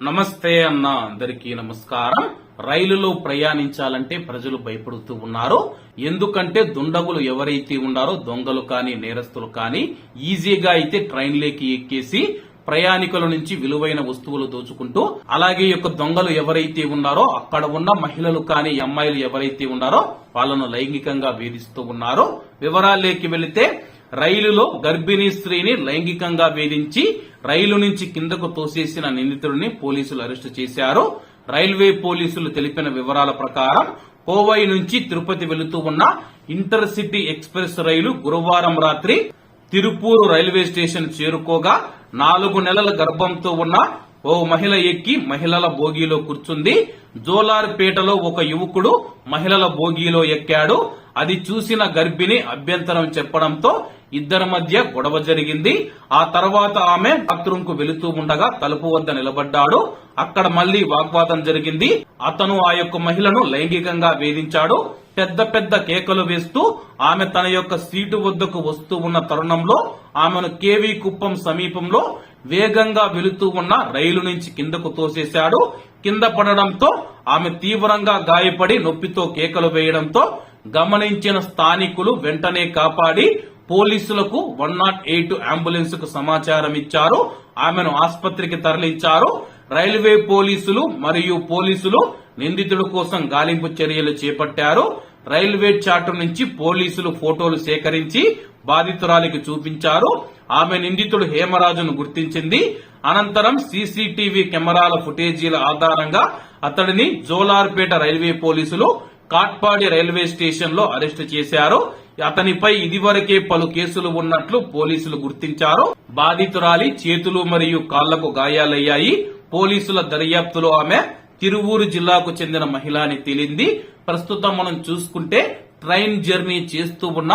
నమస్తే అన్న అందరికీ నమస్కారం. రైలులో ప్రయాణించాలంటే ప్రజలు భయపడుతూ ఉన్నారు. ఎందుకంటే దుండగులు ఎవరైతే ఉన్నారో దొంగలు కానీ నేరస్తులు కానీ ఈజీగా అయితే ట్రైన్లోకి ఎక్కేసి ప్రయాణికుల నుంచి విలువైన వస్తువులు దోచుకుంటూ అలాగే యొక్క దొంగలు ఎవరైతే ఉన్నారో అక్కడ ఉన్న మహిళలు కానీ అమ్మాయిలు ఎవరైతే ఉన్నారో వాళ్ళను లైంగికంగా వేధిస్తూ ఉన్నారో. వివరాల్లోకి వెళితే రైలులో గర్భిణీ స్త్రీని లైంగికంగా వేధించి రైలు నుంచి కిందకు తోసేసిన నిందితుడిని పోలీసులు అరెస్టు చేశారు. రైల్వే పోలీసులు తెలిపిన వివరాల ప్రకారం కోవై నుంచి తిరుపతి వెళుతూ ఉన్న ఇంటర్సిటీ ఎక్స్ప్రెస్ రైలు గురువారం రాత్రి తిరుపూరు రైల్వే స్టేషన్ చేరుకోగా నాలుగు నెలల గర్భంతో ఉన్న ఓ మహిళ ఎక్కి మహిళల బోగీలో కూర్చుంది. జోలార్పేటలో ఒక యువకుడు మహిళల బోగీలో ఎక్కాడు. అది చూసిన గర్భిణి అభ్యంతరం చెప్పడంతో ఇద్దరి మధ్య గొడవ జరిగింది. ఆ తర్వాత ఆమె బాత్రూమ్కు వెళుతూ ఉండగా తలుపు వద్ద నిలబడ్డాడు. అక్కడ మళ్ళీ వాగ్వాదం జరిగింది. అతను ఆ యొక్క మహిళను లైంగికంగా వేధించాడు. పెద్ద పెద్ద కేకలు వేస్తూ ఆమె తన యొక్క సీటు వద్దకు వస్తూ ఉన్న తరుణంలో ఆమెను కేవీ కుప్పం సమీపంలో వేగంగా వెళుతూ ఉన్న రైలు నుంచి కిందకు తోసేశాడు. కింద పడడంతో ఆమె తీవ్రంగా గాయపడి నొప్పితో కేకలు వేయడంతో గమనించిన స్థానికులు వెంటనే కాపాడి పోలీసులకు వన్ నాట్ ఎయిట్ అంబులెన్స్కు సమాచారం ఇచ్చారు. ఆమెను ఆసుపత్రికి తరలించారు. రైల్వే పోలీసులు మరియు పోలీసులు నిందితుడి కోసం గాలింపు చర్యలు చేపట్టారు. రైల్వే చాటు నుంచి పోలీసులు ఫోటోలు సేకరించి బాధితురాలికి చూపించారు. ఆమె నిందితుడు హేమరాజును గుర్తించింది. అనంతరం సీసీటీవీ కెమెరాల ఫుటేజీల ఆధారంగా అతడిని జోలార్పేట రైల్వే పోలీసులు కాట్పాడి రైల్వే స్టేషన్లో అరెస్టు చేశారు. అతనిపై ఇదివరకే పలు కేసులు ఉన్నట్లు పోలీసులు గుర్తించారు. బాధితురాలి చేతులు మరియు కాళ్ళకు గాయాలయ్యాయి. పోలీసుల దర్యాప్తులో ఆమె తిరువూరు జిల్లాకు చెందిన మహిళ అని తేలింది. ప్రస్తుతం మనం చూసుకుంటే ట్రైన్ జర్నీ చేస్తూ ఉన్న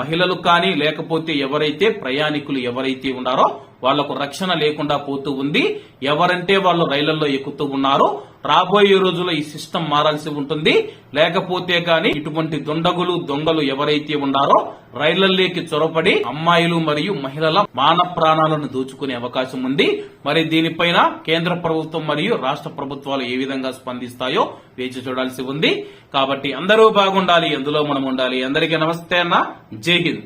మహిళలు కానీ లేకపోతే ఎవరైతే ప్రయాణికులు ఎవరైతే ఉన్నారో వాళ్ళకు రక్షణ లేకుండా పోతూ ఉంది. ఎవరంటే వాళ్ళు రైళ్ళలో ఎక్కుతూ ఉన్నారో. రాబోయే రోజుల్లో ఈ సిస్టమ్ మారాల్సి ఉంటుంది. లేకపోతే గాని ఇటువంటి దుండగులు దొంగలు ఎవరైతే ఉన్నారో రైళ్ళలోకి చొరబడి అమ్మాయిలు మరియు మహిళల మాన ప్రాణాలను దోచుకునే అవకాశం ఉంది. మరి దీనిపైన కేంద్ర ప్రభుత్వం మరియు రాష్ట్ర ప్రభుత్వాలు ఏ విధంగా స్పందిస్తాయో వేచి చూడాల్సి ఉంది. కాబట్టి అందరూ బాగుండాలి. ఎందులో మనం ఉండాలి. అందరికీ నమస్తే అన్న. జై హింద్.